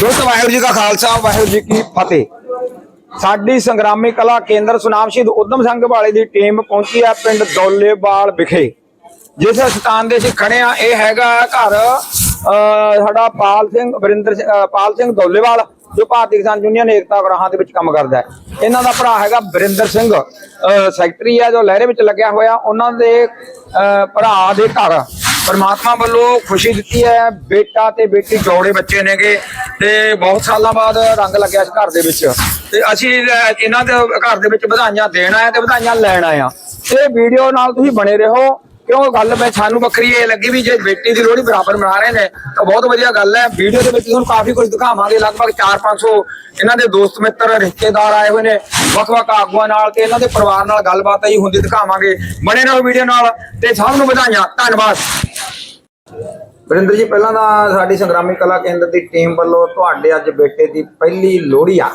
ਦੋਸਤੋ ਵਾਹਿਗੁਰੂ ਜੀ ਕਾ ਖਾਲਸਾ ਵਾਹਿਗੁਰੂ ਜੀ ਕੀ ਫਤਿਹ। ਸਾਡੀ ਸੰਗਰਾਮੀ ਕਲਾ ਕੇਂਦਰ ਸੁਨਾਮ ਸ਼ਹੀਦ ਉਦਮ ਸਿੰਘ ਵਾਲੇ ਦੀ ਟੀਮ ਪਹੁੰਚੀ ਹੈ ਪਿੰਡ ਦੌਲੇਵਾਲ ਵਿਖੇ। ਜਿਸ ਸਥਾਨ ਦੇ ਅਸੀਂ ਖੜੇ ਆ ਇਹ ਹੈਗਾ ਘਰ ਸਾਡਾ ਪਾਲ ਸਿੰਘ ਵਰਿੰਦਰ ਪਾਲ ਸਿੰਘ ਦੌਲੇਵਾਲ ਜੋ ਭਾਰਤੀ ਕਿਸਾਨ ਯੂਨੀਅਨ ਏਕਤਾ ਗ੍ਰਾਹਾਂ ਦੇ ਵਿੱਚ ਕੰਮ ਕਰਦਾ ਹੈ। ਇਹਨਾਂ ਦਾ ਭਰਾ ਹੈਗਾ ਵਰਿੰਦਰ ਸਿੰਘ ਅਹ, ਸੈਕਟਰੀ ਹੈ ਜੋ ਲਹਿਰੇ ਵਿੱਚ ਲੱਗਿਆ ਹੋਇਆ। ਉਹਨਾਂ ਦੇ ਅਹ, ਭਰਾ ਦੇ ਘਰ ਪਰਮਾਤਮਾ ਵੱਲੋਂ ਖੁਸ਼ੀ ਦਿੱਤੀ ਹੈ ਬੇਟਾ ਤੇ ਬੇਟੀ ਜੋੜੇ ਬੱਚੇ ਨੇਗੇ। ਤੇ ਬਹੁਤ ਸਾਲਾਂ ਬਾਅਦ ਰੰਗ ਲੱਗਿਆ ਇਸ ਘਰ ਦੇ ਵਿੱਚ। ਤੇ ਅਸੀਂ ਇਹਨਾਂ ਦੇ ਘਰ ਦੇ ਵਿੱਚ ਵਧਾਈਆਂ ਦੇਣ ਆਏ ਤੇ ਵਧਾਈਆਂ ਲੈਣ ਆਏ ਆ। ਇਹ ਵੀਡੀਓ ਨਾਲ ਤੁਸੀਂ ਬਣੇ ਰਹੋ, ਕਿਉਂ ਗੱਲ ਮੈਂ ਸਾਨੂੰ ਵੱਖਰੀ ਇਹ ਲੱਗੀ ਵੀ ਜੇ ਬੇਟੀ ਦੀ ਲੋਹੜੀ ਬਰਾਬਰ ਮਨਾ ਰਹੇ ਨੇ, ਤਾਂ ਬਹੁਤ ਵਧੀਆ ਗੱਲ ਹੈ। ਵੀਡੀਓ ਦੇ ਵਿੱਚ ਤੁਹਾਨੂੰ ਕਾਫੀ ਕੁਝ ਦਿਖਾਵਾਂਗੇ, ਲਗਭਗ 4-500 ਇਹਨਾਂ ਦੇ ਦੋਸਤ, ਮਿੱਤਰ, ਰਿਸ਼ਤੇਦਾਰ ਆਏ ਹੋਏ ਨੇ, ਵੱਖ-ਵੱਖ ਆਗੂਆਂ ਨਾਲ ਤੇ ਇਹਨਾਂ ਦੇ ਪਰਿਵਾਰ ਨਾਲ ਗੱਲਬਾਤ ਆਈ ਹੁੰਦੀ ਦਿਖਾਵਾਂਗੇ। ਬਣੇ ਰਹੋ ਵੀਡੀਓ ਨਾਲ ਤੇ ਸਭ ਨੂੰ ਵਧਾਈਆਂ, ਧੰਨਵਾਦ। ਵਰਿੰਦਰ ਜੀ, ਪਹਿਲਾਂ ਤਾਂ ਸਾਡੀ ਸੰਗਰਾਮੀ ਕਲਾ ਕੇਂਦਰ ਦੀ ਟੀਮ ਵੱਲੋਂ ਤੁਹਾਡੇ ਅੱਜ ਬੇਟੇ ਦੀ ਪਹਿਲੀ ਲੋਹੜੀ ਆ।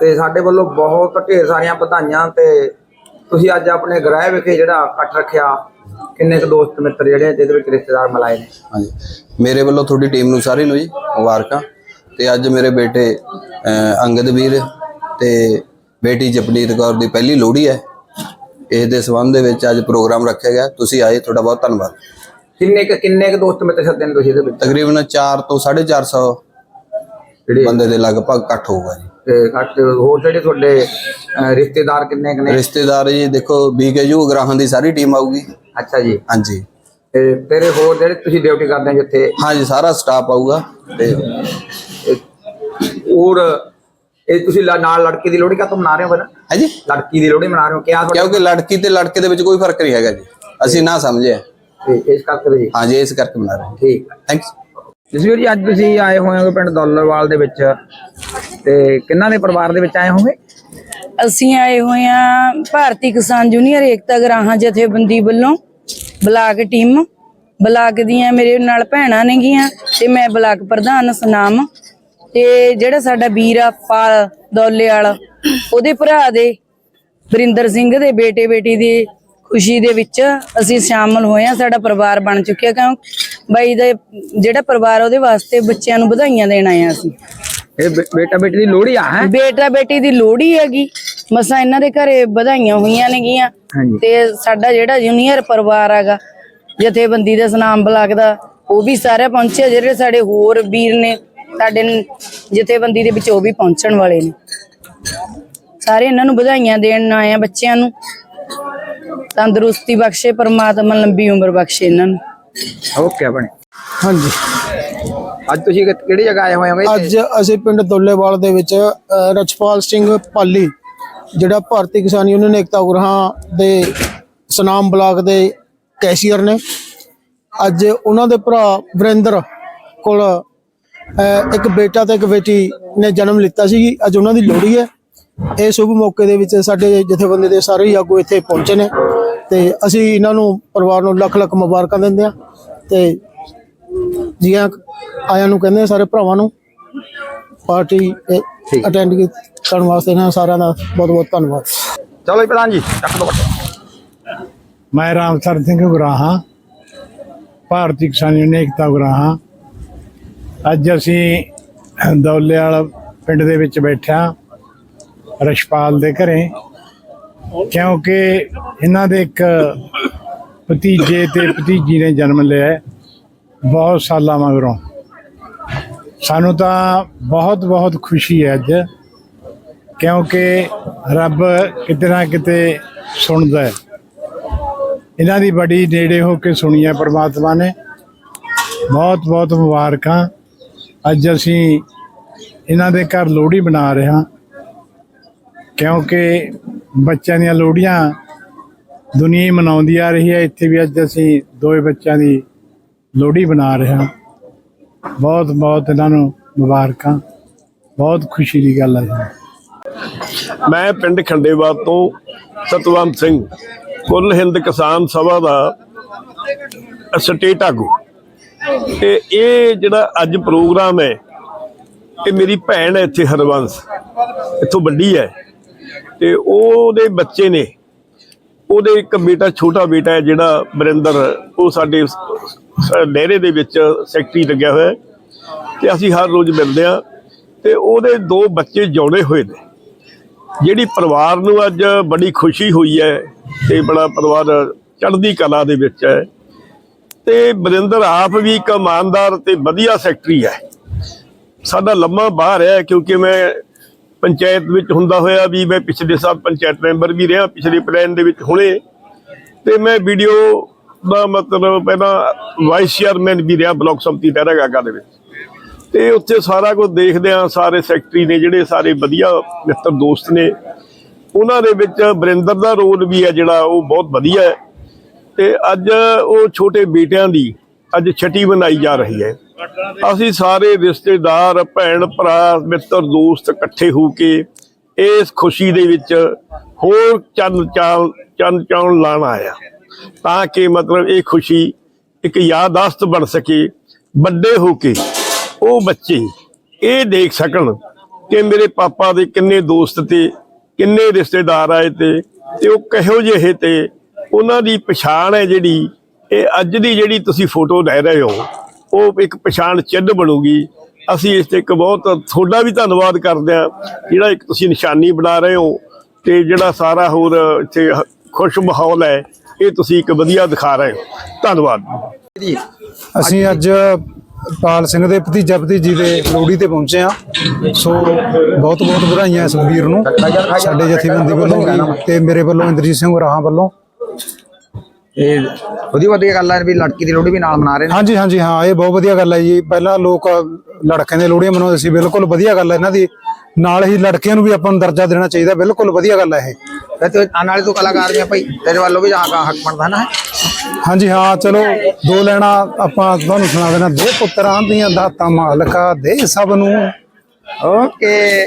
ਤੇ ਸਾਡੇ ਵੱਲੋਂ ਬਹੁਤ ਢੇਰ ਸਾਰੀਆਂ ਵਧਾਈਆਂ ਤੇ ਤੁਸੀਂ ਅੱਜ ਆਪਣੇ ਗ੍ਰਹਿ ਵਿਖੇ ਜਿਹੜਾ ਇਕੱਠ ਰੱਖਿਆ, ਕਿੰਨੇ ਕੁ ਦੋਸਤ ਮਿੱਤਰ ਜਿਹੜੇ ਜਿਹਦੇ ਵਿੱਚ ਰਿਸ਼ਤੇਦਾਰ ਮਿਲਾਏ ਨੇ? ਹਾਂਜੀ। ਮੇਰੇ ਵੱਲੋਂ ਤੁਹਾਡੀ ਟੀਮ ਨੂੰ ਸਾਰੀ ਨੂੰ ਜੀ ਮੁਬਾਰਕਾਂ। ਤੇ ਅੱਜ ਮੇਰੇ ਬੇਟੇ ਅੰਗਦ ਵੀਰ ਤੇ ਬੇਟੀ ਜਪਨੀਤ ਕੌਰ ਦੀ ਪਹਿਲੀ ਲੋਹੜੀ ਹੈ। ਇਸ ਦੇ ਸੰਬੰਧ ਦੇ ਵਿੱਚ ਅੱਜ ਪ੍ਰੋਗਰਾਮ ਰੱਖਿਆ ਗਿਆ। ਤੁਸੀਂ ਆਏ, ਤੁਹਾਡਾ ਬਹੁਤ ਧੰਨਵਾਦ। ਕਿੰਨੇ ਕੁ ਕਿੰਨੇ ਕੁ ਦੋਸਤ ਮਿੱਤਰ ਸੱਦੇ ਨੇ ਤੁਸੀਂ ਇਹਦੇ ਵਿੱਚ? ਤਕਰੀਬਨ 4 ਤੋਂ 450 ਜਿਹੜੇ ਬੰਦੇ ਦੇ ਲਗਭਗ ਇਕੱਠ ਹੋਊਗਾ ਜੀ। ਤੇ ਘੱਟ ਹੋਰ ਜਿਹੜੇ ਤੁਹਾਡੇ ਅਹ, ਰਿਸ਼ਤੇਦਾਰ ਕਿੰਨੇ ਕੁ ਨੇ? ਰਿਸ਼ਤੇਦਾਰ ਜੀ ਦੇਖੋ ਬੀਕੇਯੂ ਗ੍ਰਾਹਾਂ ਦੀ ਸਾਰੀ ਟੀਮ ਆਊਗੀ। ਅੱਛਾ ਜੀ। ਹਾਂਜੀ। ਤੇ ਤੇਰੇ ਹੋਰ ਜਿਹੜੇ ਤੁਸੀਂ ਡਿਊਟੀ ਕਰਦੇ ਹੋ ਜਿੱਥੇ? ਹਾਂਜੀ ਸਾਰਾ ਸਟਾਫ ਆਊਗਾ ਤੇ ਇਹ- ਹੋਰ ਇਹ ਤੁਸੀਂ ਲ- ਨਾਲ ਲੜਕੀ ਦੀ ਲੋਹੜੀ ਕਾ ਮਨਾ ਰਹੇ ਹੋ ਫਿਰ? ਹੈ ਜੀ? ਲੜਕੀ ਦੀ ਲੋਹੜੀ ਮਨਾ ਰਹੇ ਹੋ ਕਿਆ ਤੁਹਾਡੇ? ਕਿਉਂਕਿ ਲੜਕੀ ਤੇ ਲੜਕੇ ਦੇ ਵਿੱਚ ਕੋਈ ਫ਼ਰਕ ਨਹੀਂ ਹੈਗਾ ਜੀ। ਅਸੀਂ ਨਾ ਸਮਝਿਆ। ਤੇ ਇਸ ਕਰਕੇ ਤੁਸੀਂ ਹਾਂਜੀ ਇਸ ਕਰਕੇ ਬਣਾ ਰਹੇ ਠੀਕ। ਥੈਂਕਸ ਜਸਵੀਰ ਜੀ ਅੱਜ ਤੁਸੀਂ ਆਏ ਹੋਏ ਹੋ ਪਿੰਡ ਦੌਲਰਵਾਲ ਦੇ ਵਿੱਚ ਤੇ ਕਿੰਨਾਂ ਦੇ ਪਰਿਵਾਰ ਦੇ ਵਿੱਚ ਆਏ ਹੋਗੇ ਅਸੀਂ ਆਏ ਹੋਏ ਆ ਭਾਰਤੀ ਕਿਸਾਨ ਜੂਨੀਅਰ ਏਕਤਾ ਗਰਾਹਾਂ ਜਥੇਬੰਦੀ ਵੱਲੋਂ ਬਲਾਕ ਟੀਮ ਬਲਾਕ ਦੀਆਂ ਮੇਰੇ ਨਾਲ ਭੈਣਾਂ ਨੇਗੀਆਂ ਤੇ ਮੈਂ ਬਲਾਕ ਪ੍ਰਧਾਨ ਸੁਨਾਮ ਤੇ ਜਿਹੜਾ ਸਾਡਾ ਵੀਰ ਆ ਪਾਲ ਦੌਲੇ ਵਾਲਾ ਉਹਦੇ ਭਰਾ ਦੇ ਵਰਿੰਦਰ ਸਿੰਘ ਦੇ ਬੇਟੇ ਬੇਟੀ ਦੀ ਖੁਸ਼ੀ ਦੇ ਵਿੱਚ ਅਸੀਂ ਸ਼ਾਮਲ ਹੋਏ ਆ ਸਾਡਾ ਪਰਿਵਾਰ ਬਣ ਚੁੱਕਿਆ ਕਿਉਂ? ਬਾਈ ਦਾ ਜਿਹੜਾ ਪਰਿਵਾਰ ਉਹਦੇ ਵਾਸਤੇ ਬੱਚਿਆਂ ਨੂੰ ਵਧਾਈਆਂ ਦੇਣ ਆਏ ਆ ਅਸੀਂ। ਇਹ ਬੇਟਾ ਬੇਟੀ ਦੀ ਲੋਹੜੀ ਆ ਹੈ? ਬੇਟਾ ਬੇਟੀ ਦੀ ਲੋਹੜੀ ਹੈਗੀ। ਮਸਾਂ ਇਹਨਾਂ ਦੇ ਘਰੇ ਵਧਾਈਆਂ ਹੋਈਆਂ ਨੇਗੀਆਂ। ਤੇ ਸਾਡਾ ਜਿਹੜਾ ਜੂਨੀਅਰ ਪਰਿਵਾਰ ਹੈਗਾ ਜਥੇਬੰਦੀ ਦੇ ਸਨਾਮ ਬਲਾਕ ਦਾ ਉਹ ਵੀ ਸਾਰੇ ਪਹੁੰਚੇ ਜਿਹੜੇ ਸਾਡੇ ਹੋਰ ਵੀਰ ਨੇ ਸਾਡੇ ਜਥੇਬੰਦੀ ਦੇ ਵਿੱਚ ਉਹ ਵੀ ਪਹੁੰਚਣ ਵਾਲੇ ਨੇ। ਸਾਰੇ ਇਹਨਾਂ ਨੂੰ ਵਧਾਈਆਂ ਦੇਣ ਆਏ ਆ ਬੱਚਿਆਂ ਨੂੰ। ਤੰਦਰੁਸਤੀ ਬਖਸ਼ੇ ਪਰਮਾਤਮਾ ਲੰਬੀ ਉਮਰ ਬਖਸ਼ੇ ਇਹਨਾਂ ਨੂੰ। ਓਕੇ ਬਣੇ ਹਾਂਜੀ। ਅੱਜ ਤੁਸੀਂ ਕਿ- ਕਿਹੜੀ ਜਗ੍ਹਾ ਆਏ ਹੋਏ ਹੋਗੇ ਅੱਜ ਅਸੀਂ ਪਿੰਡ ਦੁੱਲੇਵਾਲ ਦੇ ਵਿੱਚ ਅ, ਰਛਪਾਲ ਸਿੰਘ ਪਾਲੀ ਜਿਹੜਾ ਭਾਰਤੀ ਕਿਸਾਨ ਯੂਨੀਅਨ ਏਕਤਾ ਉਗਰਾਹਾਂ ਦੇ ਸਨਾਮ ਬਲਾਕ ਦੇ ਕੈਸ਼ੀਅਰ ਨੇ। ਅੱਜ ਉਹਨਾਂ ਦੇ ਭਰਾ ਵਰਿੰਦਰ ਕੋਲ ਅ, ਇੱਕ ਬੇਟਾ ਤੇ ਇੱਕ ਬੇਟੀ ਨੇ ਜਨਮ ਲਿੱਤਾ ਸੀ। ਅੱਜ ਉਹਨਾਂ ਦੀ ਲੋਹੜੀ ਹੈ। ਇਹ ਸ਼ੁਭ ਮੌਕੇ ਦੇ ਵਿੱਚ ਸਾਡੇ ਜਥੇਬੰਦੀ ਦੇ ਸਾਰੇ ਹੀ ਆਗੂ ਇੱਥੇ ਪਹੁੰਚੇ ਨੇ। ਤੇ ਅਸੀਂ ਇਹਨਾਂ ਨੂੰ ਪਰਿਵਾਰ ਨੂੰ ਲੱਖ ਲੱਖ ਮੁਬਾਰਕਾਂ ਦਿੰਦੇ ਆ ਤੇ ਜੀ ਆਇਆਂ ਨੂੰ ਕਹਿੰਦੇ ਆ ਸਾਰੇ ਭਰਾਵਾਂ ਨੂੰ ਪਾਰਟੀ ਅਟੈਂਡ ਕਰਨ ਵਾਸਤੇ ਇਹਨਾਂ ਸਾਰਿਆਂ ਦਾ ਬਹੁਤ ਬਹੁਤ ਧੰਨਵਾਦ। ਚਲੋ ਜੀ ਪ੍ਰਧਾਨ ਜੀ ਚੱਕ ਦੋ ਬੱਟੇ ਮੈਂ ਰਾਮਸਰ ਸਿੰਘ ਗੁਰਾਹਾਂ ਭਾਰਤੀ ਕਿਸਾਨ ਯੂਨੀਅਨ ਏਕਤਾ ਗੁਰਾਹਾਂ। ਅੱਜ ਅਸੀਂ ਦੌਲੇ ਵਾਲਾ ਪਿੰਡ ਦੇ ਵਿੱਚ ਬੈਠਿਆ ਰਸ਼ਪਾਲ ਦੇ ਘਰੇ। ਕਿਉਂਕਿ ਇਹਨਾਂ ਦੇ ਇੱਕ ਭਤੀਜੇ ਤੇ ਭਤੀਜੀ ਨੇ ਜਨਮ ਲਿਆ ਬਹੁਤ ਸਾਲਾਂ ਮਗਰੋਂ। ਸਾਨੂੰ ਤਾਂ ਬਹੁਤ ਬਹੁਤ ਖੁਸ਼ੀ ਹੈ ਅੱਜ, ਕਿਉਂਕਿ ਰੱਬ ਕਿਤੇ ਨਾ ਕਿਤੇ ਸੁਣਦਾ ਹੈ। ਇਹਨਾਂ ਦੀ ਬੜੀ ਨੇੜੇ ਹੋ ਕੇ ਸੁਣੀ ਹੈ ਪ੍ਰਮਾਤਮਾ ਨੇ। ਬਹੁਤ ਬਹੁਤ ਮੁਬਾਰਕਾਂ। ਅੱਜ ਅਸੀਂ ਇਹਨਾਂ ਦੇ ਘਰ ਲੋਹੜੀ ਬਣਾ ਰਹੇ ਹਾਂ, ਕਿਉਂਕਿ ਬੱਚਿਆਂ ਦੀਆਂ ਲੋਹੜੀਆਂ ਦੁਨੀਆ ਹੀ ਮਨਾਉਂਦੀ ਆ ਰਹੀ ਹੈ। ਇੱਥੇ ਵੀ ਅੱਜ ਅਸੀਂ ਦੋਏ ਬੱਚਿਆਂ ਦੀ ਲੋਹੜੀ ਬਣਾ ਰਹੇ ਹਾਂ। ਬਹੁਤ ਬਹੁਤ ਇਹਨਾਂ ਨੂੰ ਮੁਬਾਰਕਾਂ। ਬਹੁਤ ਖੁਸ਼ੀ ਦੀ ਗੱਲ ਹੈ। ਮੈਂ ਪਿੰਡ ਖੰਡੇਵਾਲ ਤੋਂ ਸਤਵੰਤ ਸਿੰਘ, ਕੁੱਲ ਹਿੰਦ ਕਿਸਾਨ ਸਭਾ ਦਾ ਸਟੇਟ ਆਗੂ ਤੇ ਇਹ ਜਿਹੜਾ ਅੱਜ ਪ੍ਰੋਗਰਾਮ ਹੈ, ਇਹ ਮੇਰੀ ਭੈਣ ਹੈ ਇੱਥੇ ਹਰਵੰਸ। ਇੱਥੋਂ ਵੱਡੀ ਹੈ। ਤੇ ਉਹਦੇ ਬੱਚੇ ਨੇ, ਉਹਦੇ ਇੱਕ ਬੇਟਾ, ਛੋਟਾ ਬੇਟਾ ਹੈ ਜਿਹੜਾ ਬਰਿੰਦਰ ਉਹ ਸਾਡੇ ਸ- ਡੇਰੇ ਦੇ ਵਿੱਚ ਸੈਕਟਰੀ ਲੱਗਿਆ ਹੋਇਆ ਹੈ ਤੇ ਅਸੀਂ ਹਰ ਰੋਜ਼ ਮਿਲਦੇ ਆ ਤੇ ਉਹਦੇ ਦੋ ਬੱਚੇ ਜੌੜੇ ਹੋਏ ਨੇ। ਜਿਹੜੀ ਪਰਿਵਾਰ ਨੂੰ ਅੱਜ ਬੜੀ ਖੁਸ਼ੀ ਹੋਈ ਹੈ ਤੇ ਬੜਾ ਪਰਿਵਾਰ ਚੜ੍ਹਦੀ ਕਲਾ ਦੇ ਵਿੱਚ ਹੈ ਤੇ ਬਰਿੰਦਰ ਆਪ ਵੀ ਇੱਕ ਇਮਾਨਦਾਰ ਤੇ ਵਧੀਆ ਸੈਕਟਰੀ ਹੈ। ਸਾਡਾ ਲੰਮਾ ਬਾਹਰ ਹੈ ਕਿਉਂਕਿ ਮੈਂ ਪੰਚਾਇਤ ਵਿੱਚ ਹੁੰਦਾ ਹੋਇਆ ਵੀ ਮੈਂ ਪਿਛਲੇ ਸਾਲ ਪੰਚਾਇਤ ਮੈਂਬਰ ਵੀ ਰਿਹਾ, ਪਿਛਲੇ ਪਲਾਨ ਦੇ ਵਿੱਚ ਹੁਣੇ। ਤੇ ਮੈਂ ਵੀਡੀਓ ਦਾ ਮਤਲਬ ਪਹਿਲਾਂ ਵਾਈਸ ਚੇਅਰਮੈਨ ਵੀ ਰਿਹਾ ਬਲਾਕ ਸੰਮਤੀ ਟਹਿਰਾ ਦੇ ਵਿੱਚ। ਤੇ ਉੱਥੇ ਸਾਰਾ ਕੁਝ ਦੇਖਦੇ ਆ ਸਾਰੇ ਸੈਕਟਰੀ ਨੇ ਜਿਹੜੇ ਸਾਰੇ ਵਧੀਆ ਮਿੱਤਰ ਦੋਸਤ ਨੇ, ਉਹਨਾਂ ਦੇ ਵਿੱਚ ਬਰਿੰਦਰ ਦਾ ਰੋਲ ਵੀ ਹੈ ਜਿਹੜਾ, ਉਹ ਬਹੁਤ ਵਧੀਆ ਹੈ। ਤੇ ਅੱਜ ਉਹ ਛੋਟੇ ਬੇਟਿਆਂ ਦੀ ਅੱਜ ਛਟੀ ਮਨਾਈ ਜਾ ਰਹੀ ਹੈ। ਅਸੀਂ ਸਾਰੇ ਰਿਸ਼ਤੇਦਾਰ, ਭੈਣ ਭਰਾ, ਮਿੱਤਰ, ਦੋਸਤ ਇਕੱਠੇ ਹੋ ਕੇ ਇਸ ਖੁਸ਼ੀ ਦੇ ਵਿੱਚ ਹੋਰ ਚੰਨ ਚਾਲ, ਚੰਨ ਚਾਉਣ ਲਾਣ ਆਇਆ ਤਾਂ ਕਿ ਮਤਲਬ ਇਹ ਖੁਸ਼ੀ ਇੱਕ ਯਾਦਾਸ਼ਤ ਬਣ ਸਕੇ, ਵੱਡੇ ਹੋ ਕੇ ਉਹ ਬੱਚੇ ਇਹ ਦੇਖ ਸਕਣ ਕਿ ਮੇਰੇ ਪਾਪਾ ਦੇ ਕਿੰਨੇ ਦੋਸਤ ਤੇ, ਕਿੰਨੇ ਰਿਸ਼ਤੇਦਾਰ ਆਏ ਤੇ ਤੇ ਉਹ ਕਿਹੋ ਜਿਹੇ ਤੇ, ਉਹਨਾਂ ਦੀ ਪਛਾਣ ਹੈ ਜਿਹੜੀ, ਇਹ ਅੱਜ ਦੀ ਜਿਹੜੀ ਤੁਸੀਂ ਫੋਟੋ ਲੈ ਰਹੇ ਹੋ ਉਹ ਇੱਕ ਪਛਾਣ ਚਿੰਨ੍ਹ ਬਣੂਗੀ। ਅਸੀਂ ਇਸ ਤੇ ਇੱਕ ਬਹੁਤ ਤੁਹਾਡਾ ਵੀ ਧੰਨਵਾਦ ਕਰਦੇ ਹਾਂ ਜਿਹੜਾ ਇੱਕ ਤੁਸੀਂ ਨਿਸ਼ਾਨੀ ਬਣਾ ਰਹੇ ਹੋ ਤੇ ਜਿਹੜਾ ਸਾਰਾ ਹੋਰ ਇੱਥੇ ਖੁਸ਼ ਮਾਹੌਲ ਹੈ ਇਹ ਤੁਸੀਂ ਇੱਕ ਵਧੀਆ ਦਿਖਾ ਰਹੇ ਹੋ। ਧੰਨਵਾਦ। ਅਸੀਂ ਅੱਜ ਪਾਲ ਸਿੰਘ ਦੇ ਭਤੀਜਾ ਭਤੀਜੀ ਦੇ ਲੋਹੜੀ ਤੇ ਪਹੁੰਚੇ ਆ ਸੋ ਬਹੁਤ ਬਹੁਤ ਵਧਾਈਆਂ ਇਸ ਵੀਰ ਨੂੰ ਸਾਡੇ ਜਥੇਬੰਦੀ ਵੱਲੋਂ ਵੀ ਤੇ ਮੇਰੇ ਵੱਲੋਂ ਇੰਦਰਜੀਤ ਸਿੰਘ ਰਾਹਾਂ ਵੱਲੋਂ। ਇਹ ਉਹਦੀ ਵਧੀਆ ਗੱਲ ਹੈ ਵੀ ਲੜਕੀ ਦੀ ਲੋਹੜੀ ਵੀ ਨਾਲ ਮਨਾ ਰਹੇ ਨੇ। ਹਾਂਜੀ ਹਾਂਜੀ ਹਾਂ ਇਹ ਬਹੁਤ ਵਧੀਆ ਗੱਲ ਹੈ ਜੀ। ਪਹਿਲਾਂ ਲੋਕ ਲੜਕਿਆਂ ਦੇ ਲੋਹੜੀਆਂ ਮਨਾਉਂਦੇ ਸੀ ਬਿਲਕੁਲ ਵਧੀਆ ਗੱਲ ਹੈ ਇਹਨਾਂ ਦੀ। ਨਾਲ ਹੀ ਲੜਕਿਆਂ ਨੂੰ ਵੀ ਆਪਾਂ ਨੂੰ ਦਰਜਾ ਦੇਣਾ ਚਾਹੀਦਾ ਬਿਲਕੁਲ ਵਧੀਆ ਗੱਲ ਹੈ ਇਹ। ਤੇ ਆਉਣ ਵਾਲੇ ਤੂੰ ਕਲਾਕਾਰ ਵੀ ਆ ਭਾਈ ਤੇਰੇ ਵੱਲੋਂ ਵੀ ਜਹਾਂ ਹੱਕ ਬਣਦਾ ਨਾ। ਹਾਂਜੀ ਹਾਂ ਚਲੋ ਦੋ ਲੈਣਾ ਆਪਾਂ ਤੁਹਾਨੂੰ ਸੁਣਾ ਦੇਣਾ। ਦੇ ਪੁੱਤਰਾਂ ਦੀਆਂ ਦਾਤਾਂ ਮਾਲਕਾ ਦੇ ਸਭ ਨੂੰ। ਓਕੇ।